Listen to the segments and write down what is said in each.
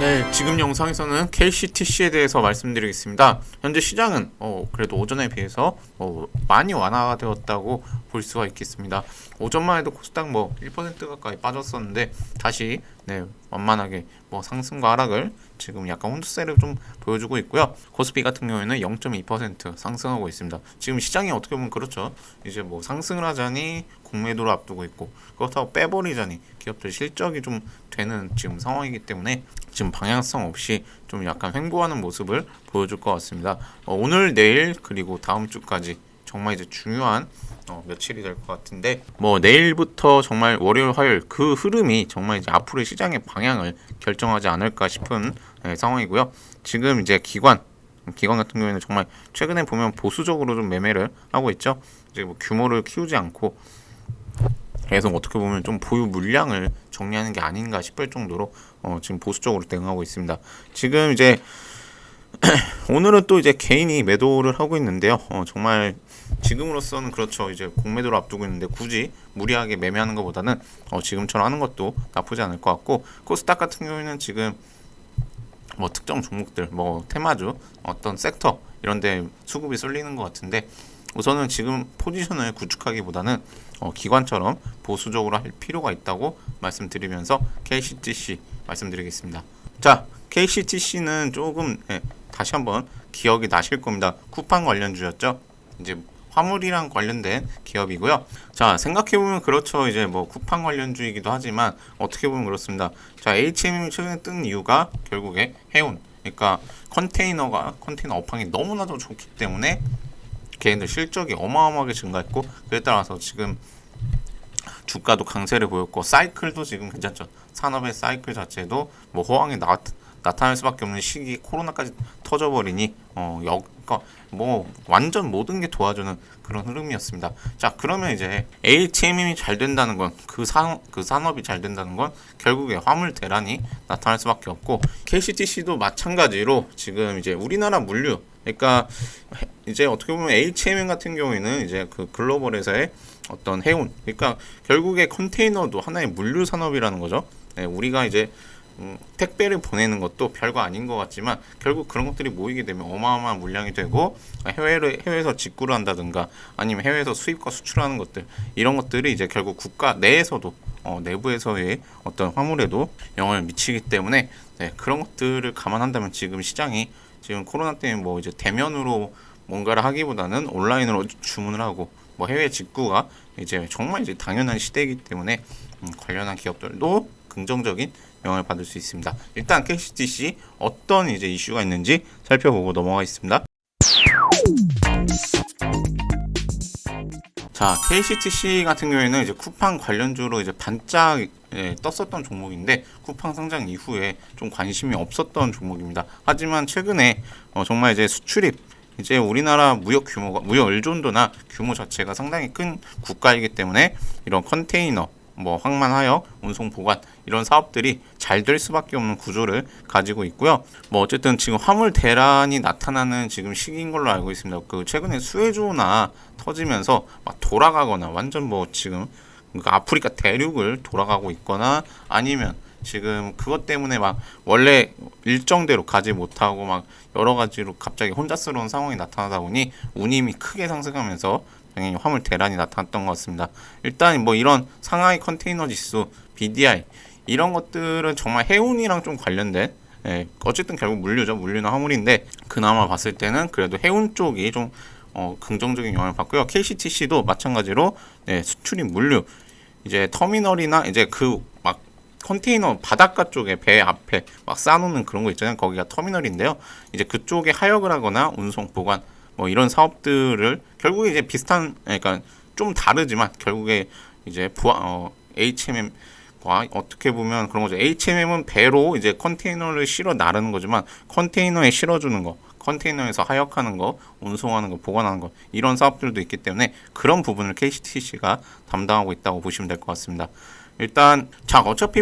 네, 지금 영상에서는 KCTC에 대해서 말씀드리겠습니다. 현재 시장은 어, 그래도 오전에 비해서 어, 많이 완화가 되었다고 볼 수가 있겠습니다. 오전만 해도 코스닥 뭐 1% 가까이 빠졌었는데 다시 네, 완만하게 뭐 상승과 하락을 지금 약간 혼두세를 좀 보여주고 있고요. 코스피 같은 경우에는 0.2% 상승하고 있습니다. 지금 시장이 어떻게 보면 그렇죠. 이제 뭐 상승을 하자니 공매도를 앞두고 있고 그렇다고 빼버리자니 기업들 실적이 좀 되는 지금 상황이기 때문에 지금 방향성 없이 좀 약간 횡보하는 모습을 보여줄 것 같습니다. 어, 오늘 내일 그리고 다음 주까지 정말 이제 중요한 어, 며칠이 될 것 같은데 뭐 내일부터 정말 월요일 화요일 그 흐름이 정말 이제 앞으로의 시장의 방향을 결정하지 않을까 싶은 예, 상황이고요. 지금 이제 기관 기관 같은 경우에는 정말 최근에 보면 보수적으로 좀 매매를 하고 있죠. 이제 뭐 규모를 키우지 않고 계속 어떻게 보면 좀 보유 물량을 정리하는 게 아닌가 싶을 정도로 어, 지금 보수적으로 대응하고 있습니다. 지금 이제 오늘은 또 이제 개인이 매도를 하고 있는데요. 어, 정말 지금으로서는 그렇죠. 이제 공매도를 앞두고 있는데 굳이 무리하게 매매하는 것보다는 어, 지금처럼 하는 것도 나쁘지 않을 것 같고 코스닥 같은 경우에는 지금 뭐 특정 종목들, 뭐 테마주, 어떤 섹터 이런데 수급이 쏠리는 것 같은데 우선은 지금 포지션을 구축하기보다는 어, 기관처럼 보수적으로 할 필요가 있다고 말씀드리면서 KCTC 말씀드리겠습니다. 자, KCTC는 조금 예, 다시 한번 기억이 나실 겁니다. 쿠팡 관련주였죠. 이제 화물이랑 관련된 기업이고요. 자, 생각해보면 그렇죠. 이제 뭐 쿠팡 관련주이기도 하지만 어떻게 보면 그렇습니다. 자, HM이 최근에 뜬 이유가 결국에 해운. 그러니까 컨테이너가 컨테이너 업황이 너무나도 좋기 때문에 걔네들 실적이 어마어마하게 증가했고 그에 따라서 지금 주가도 강세를 보였고 사이클도 지금 괜찮죠. 산업의 사이클 자체도 뭐 호황이 나, 나타날 수밖에 없는 시기 코로나까지 터져버리니 어 여, 그러니까 뭐 완전 모든 게 도와주는 그런 흐름이었습니다. 자 그러면 이제 HM이 잘 된다는 건그 산, 그 산업이 잘 된다는 건 결국에 화물 대란이 나타날 수밖에 없고 KCTC도 마찬가지로 지금 이제 우리나라 물류 그러니까 이제 어떻게 보면 HMM 같은 경우에는 이제 그 글로벌에서의 어떤 해운 그러니까 결국에 컨테이너도 하나의 물류 산업이라는 거죠. 네, 우리가 이제 음, 택배를 보내는 것도 별거 아닌 것 같지만 결국 그런 것들이 모이게 되면 어마어마한 물량이 되고 해외를 해외에서 직구를 한다든가 아니면 해외에서 수입과 수출하는 것들 이런 것들이 이제 결국 국가 내에서도 어, 내부에서의 어떤 화물에도 영향을 미치기 때문에 네, 그런 것들을 감안한다면 지금 시장이 지금 코로나 때문에 뭐 이제 대면으로 뭔가를 하기보다는 온라인으로 주문을 하고 뭐 해외 직구가 이제 정말 이제 당연한 시대이기 때문에 음, 관련한 기업들도 긍정적인 영향을 받을 수 있습니다. 일단 KCTC 어떤 이제 이슈가 있는지 살펴보고 넘어가겠습니다. 자, KCTC 같은 경우에는 이제 쿠팡 관련주로 이제 반짝 예, 떴었던 종목인데 쿠팡 상장 이후에 좀 관심이 없었던 종목입니다. 하지만 최근에 어, 정말 이제 수출입 이제 우리나라 무역 규모가 무역 의존도나 규모 자체가 상당히 큰 국가이기 때문에 이런 컨테이너 뭐 항만하역, 운송 보관 이런 사업들이 잘 될 수밖에 없는 구조를 가지고 있고요. 뭐 어쨌든 지금 화물 대란이 나타나는 지금 시기인 걸로 알고 있습니다. 그 최근에 수혜주나 터지면서 막 돌아가거나 완전 뭐 지금 그러니까 아프리카 대륙을 돌아가고 있거나 아니면 지금 그것 때문에 막 원래 일정대로 가지 못하고 막 여러 가지로 갑자기 혼자스러운 상황이 나타나다 보니 운임이 크게 상승하면서 당연히 화물 대란이 나타났던 것 같습니다. 일단 뭐 이런 상하이 컨테이너 지수, BDI 이런 것들은 정말 해운이랑 좀 관련된 예, 어쨌든 결국 물류죠. 물류나 화물인데 그나마 봤을 때는 그래도 해운 쪽이 좀 어, 긍정적인 영향을 받고요. KCTC도 마찬가지로 네, 수출입 물류 이제 터미널이나 이제 그막 컨테이너 바닷가 쪽에 배 앞에 막 쌓아놓는 그런 거 있잖아요. 거기가 터미널인데요. 이제 그쪽에 하역을 하거나 운송 보관 뭐 이런 사업들을 결국에 이제 비슷한 그러니까 좀 다르지만 결국에 이제 부하 어, HMM과 어떻게 보면 그런 거죠. HMM은 배로 이제 컨테이너를 실어 나르는 거지만 컨테이너에 실어주는 거, 컨테이너에서 하역하는 거, 운송하는 거, 보관하는 거 이런 사업들도 있기 때문에 그런 부분을 KCTC가 담당하고 있다고 보시면 될 것 같습니다. 일단 자 어차피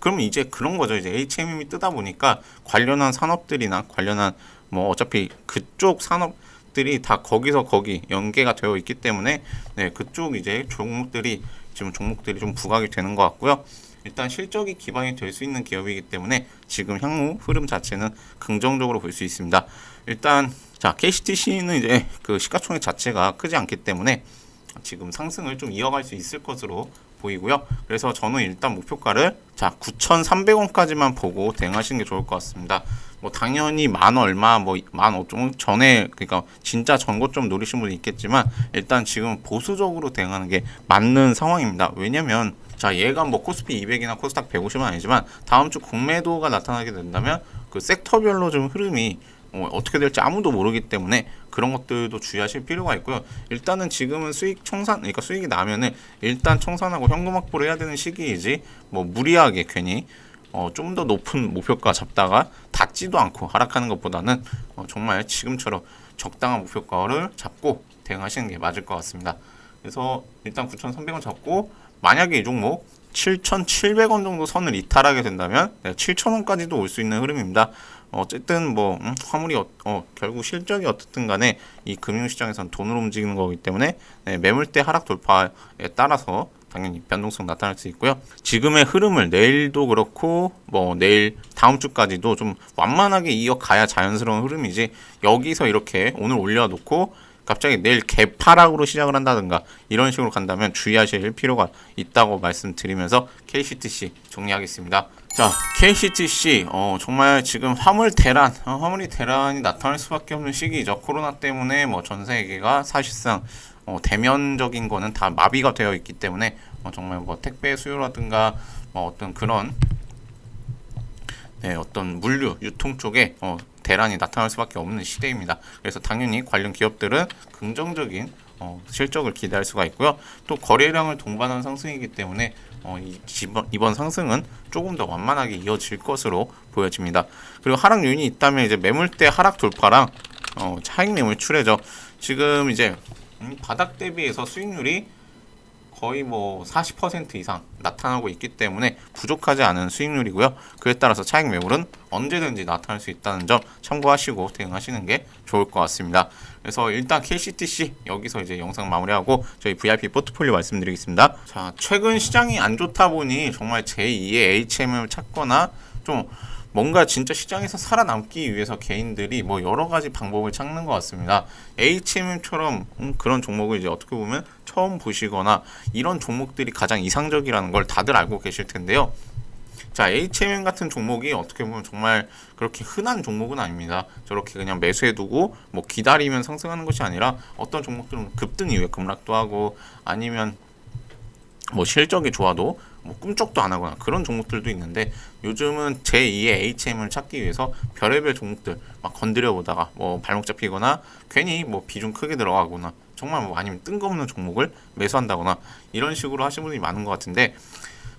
그럼 이제 그런 거죠. 이제 HMM이 뜨다 보니까 관련한 산업들이나 관련한 뭐 어차피 그쪽 산업 들이 다 거기서 거기 연계가 되어 있기 때문에 네, 그쪽 이제 종목들이 지금 종목들이 좀 부각이 되는 것 같고요. 일단 실적이 기반이 될 수 있는 기업이기 때문에 지금 향후 흐름 자체는 긍정적으로 볼 수 있습니다. 일단 자 KCTC는 이제 그 시가총액 자체가 크지 않기 때문에 지금 상승을 좀 이어갈 수 있을 것으로 보이고요. 그래서 저는 일단 목표가를 자 9,300원까지만 보고 대응하시는 게 좋을 것 같습니다. 뭐 당연히 만 얼마 뭐만 어좀 전에 그러니까 진짜 전고점 노리신 분이 있겠지만 일단 지금 보수적으로 대응하는 게 맞는 상황입니다. 왜냐면 자 얘가 뭐 코스피 200이나 코스닥 150은 아니지만 다음 주 공매도가 나타나게 된다면 그 섹터별로 좀 흐름이 어, 어떻게 될지 아무도 모르기 때문에 그런 것들도 주의하실 필요가 있고요. 일단은 지금은 수익 청산, 그러니까 수익이 나면은 일단 청산하고 현금 확보를 해야 되는 시기이지 뭐 무리하게 괜히 어, 좀 더 높은 목표가 잡다가 닿지도 않고 하락하는 것보다는 어, 정말 지금처럼 적당한 목표가를 잡고 대응하시는 게 맞을 것 같습니다. 그래서 일단 9,300원 잡고 만약에 이 종목 7,700원 정도 선을 이탈하게 된다면 7,000원까지도 올 수 있는 흐름입니다. 어쨌든 뭐 음, 화물이 어, 어, 결국 실적이 어떻든 간에 이 금융시장에서는 돈으로 움직이는 거기 때문에 네, 매물대 하락 돌파에 따라서 당연히 변동성 나타날 수 있고요. 지금의 흐름을 내일도 그렇고 뭐 내일 다음 주까지도 좀 완만하게 이어가야 자연스러운 흐름이지 여기서 이렇게 오늘 올려놓고 갑자기 내일 개파락으로 시작을 한다든가 이런 식으로 간다면 주의하실 필요가 있다고 말씀드리면서 KCTC 정리하겠습니다. 자, KCTC 어, 정말 지금 화물 대란, 어, 화물이 대란이 나타날 수밖에 없는 시기죠. 코로나 때문에 뭐 전 세계가 사실상 어, 대면적인 거는 다 마비가 되어 있기 때문에 어, 정말 뭐 택배 수요라든가 뭐 어떤 그런 네, 어떤 물류 유통 쪽에 어, 대란이 나타날 수밖에 없는 시대입니다. 그래서 당연히 관련 기업들은 긍정적인 어, 실적을 기대할 수가 있고요. 또 거래량을 동반한 상승이기 때문에 어, 이, 이번, 이번 상승은 조금 더 완만하게 이어질 것으로 보여집니다. 그리고 하락 요인이 있다면 이제 매물대 하락 돌파랑 어, 차익 매물 출회죠. 지금 이제 음, 바닥 대비해서 수익률이 거의 뭐 40% 이상 나타나고 있기 때문에 부족하지 않은 수익률이고요. 그에 따라서 차익 매물은 언제든지 나타날 수 있다는 점 참고하시고 대응하시는 게 좋을 것 같습니다. 그래서 일단 KCTC 여기서 이제 영상 마무리하고 저희 VIP 포트폴리오 말씀드리겠습니다. 자, 최근 시장이 안 좋다 보니 정말 제2의 HM을 찾거나 좀 뭔가 진짜 시장에서 살아남기 위해서 개인들이 뭐 여러 가지 방법을 찾는 것 같습니다. HM처럼 음, 그런 종목을 이제 어떻게 보면 처음 보시거나 이런 종목들이 가장 이상적이라는 걸 다들 알고 계실 텐데요. 자, HMM 같은 종목이 어떻게 보면 정말 그렇게 흔한 종목은 아닙니다. 저렇게 그냥 매수해두고 뭐 기다리면 상승하는 것이 아니라 어떤 종목들은 급등 이후에 급락도 하고 아니면 뭐 실적이 좋아도 뭐 꿈쩍도 안 하거나 그런 종목들도 있는데 요즘은 제2의 HM을 찾기 위해서 별의별 종목들 막 건드려 보다가 뭐 발목 잡히거나 괜히 뭐 비중 크게 들어가거나 정말 뭐 아니면 뜬금없는 종목을 매수한다거나 이런 식으로 하시는 분이 많은 것 같은데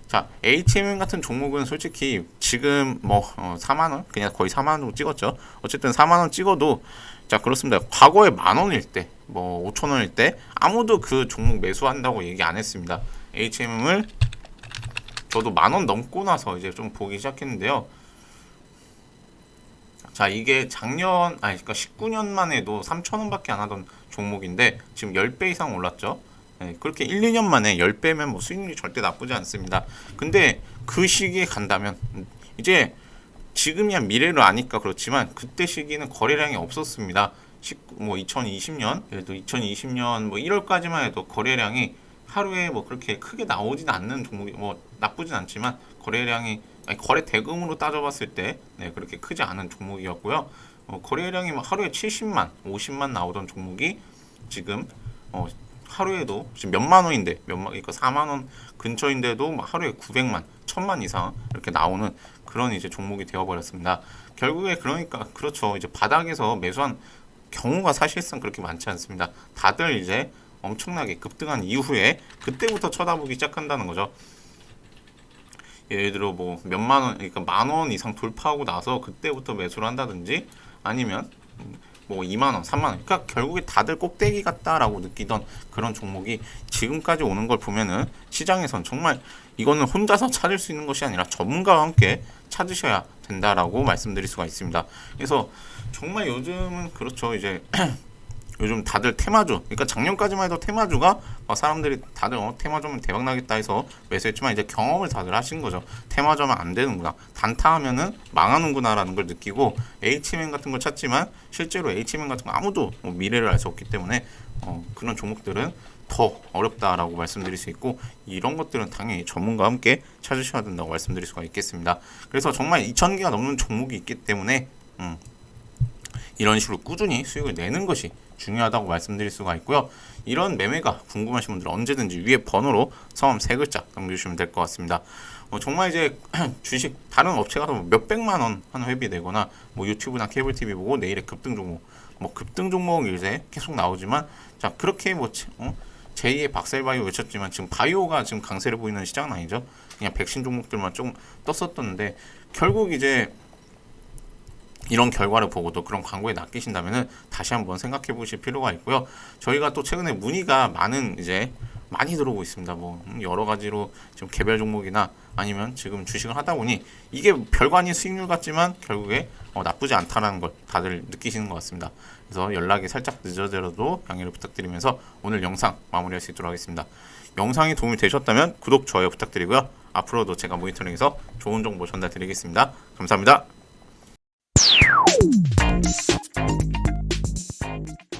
자 HMM 같은 종목은 솔직히 지금 뭐 어, 4만 원? 그냥 거의 4만 원 정도 찍었죠. 어쨌든 4만 원 찍어도 자 그렇습니다. 과거에 만 원일 때 뭐 5천 원일 때 아무도 그 종목 매수한다고 얘기 안 했습니다. HMM을 저도 만 원 넘고 나서 이제 좀 보기 시작했는데요. 자, 이게 작년, 아니, 그러니까 19년만 해도 3,000원밖에 안 하던 종목인데, 지금 10배 이상 올랐죠? 네, 그렇게 1, 2년 만에 10배면 뭐 수익률이 절대 나쁘지 않습니다. 근데 그 시기에 간다면, 이제 지금이야 미래를 아니까 그렇지만, 그때 시기는 거래량이 없었습니다. 19, 뭐 2020년, 그래도 2020년 뭐 1월까지만 해도 거래량이 하루에 뭐 그렇게 크게 나오진 않는 종목이 뭐 나쁘진 않지만 거래량이 아니, 거래 대금으로 따져봤을 때 네, 그렇게 크지 않은 종목이었고요. 어, 거래량이 막 하루에 70만, 50만 나오던 종목이 지금 어, 하루에도 지금 몇만 원인데 몇만 그러니까 4만 원 근처인데도 막 하루에 900만, 1000만 이상 이렇게 나오는 그런 이제 종목이 되어 버렸습니다. 결국에 그러니까 그렇죠. 이제 바닥에서 매수한 경우가 사실상 그렇게 많지 않습니다. 다들 이제 엄청나게 급등한 이후에 그때부터 쳐다보기 시작한다는 거죠. 예를 들어 뭐 몇만 원, 그러니까 만 원 이상 돌파하고 나서 그때부터 매수를 한다든지 아니면 뭐 2만 원, 3만 원. 그러니까 결국에 다들 꼭대기 같다라고 느끼던 그런 종목이 지금까지 오는 걸 보면은 시장에선 정말 이거는 혼자서 찾을 수 있는 것이 아니라 전문가와 함께 찾으셔야 된다라고 말씀드릴 수가 있습니다. 그래서 정말 요즘은 그렇죠. 이제 요즘 다들 테마주, 그러니까 작년까지만 해도 테마주가 막 사람들이 다들 어, 테마주면 대박 나겠다 해서 매수했지만 이제 경험을 다들 하신 거죠. 테마주면 안 되는구나. 단타하면은 망하는구나라는 걸 느끼고 H맨 같은 걸 찾지만 실제로 H맨 같은 거 아무도 뭐 미래를 알 수 없기 때문에 어, 그런 종목들은 더 어렵다라고 말씀드릴 수 있고 이런 것들은 당연히 전문가와 함께 찾으셔야 된다고 말씀드릴 수가 있겠습니다. 그래서 정말 2,000개가 넘는 종목이 있기 때문에 음, 이런 식으로 꾸준히 수익을 내는 것이 중요하다고 말씀드릴 수가 있고요. 이런 매매가 궁금하신 분들은 언제든지 위에 번호로 성함 세 글자 남겨주시면 될 것 같습니다. 어, 정말 이제 주식 다른 업체 가서 뭐 몇백만 원 한 회비 내거나 뭐 유튜브나 케이블 TV 보고 내일의 급등 종목 뭐 급등 종목 이제 계속 나오지만 자 그렇게 뭐 제- 어? 제2의 박셀바이오 외쳤지만 지금 바이오가 지금 강세를 보이는 시장은 아니죠. 그냥 백신 종목들만 조금 떴었던데 결국 이제 이런 결과를 보고도 그런 광고에 낚이신다면은 다시 한번 생각해 보실 필요가 있고요. 저희가 또 최근에 문의가 많은 이제 많이 들어오고 있습니다. 뭐 음, 여러 가지로 지금 개별 종목이나 아니면 지금 주식을 하다 보니 이게 아닌 수익률 같지만 결국에 어, 나쁘지 않다라는 걸 다들 느끼시는 것 같습니다. 그래서 연락이 살짝 늦어져도 양해를 부탁드리면서 오늘 영상 마무리할 수 있도록 하겠습니다. 영상이 도움이 되셨다면 구독, 좋아요 부탁드리고요. 앞으로도 제가 모니터링해서 좋은 정보 전달드리겠습니다. 감사합니다.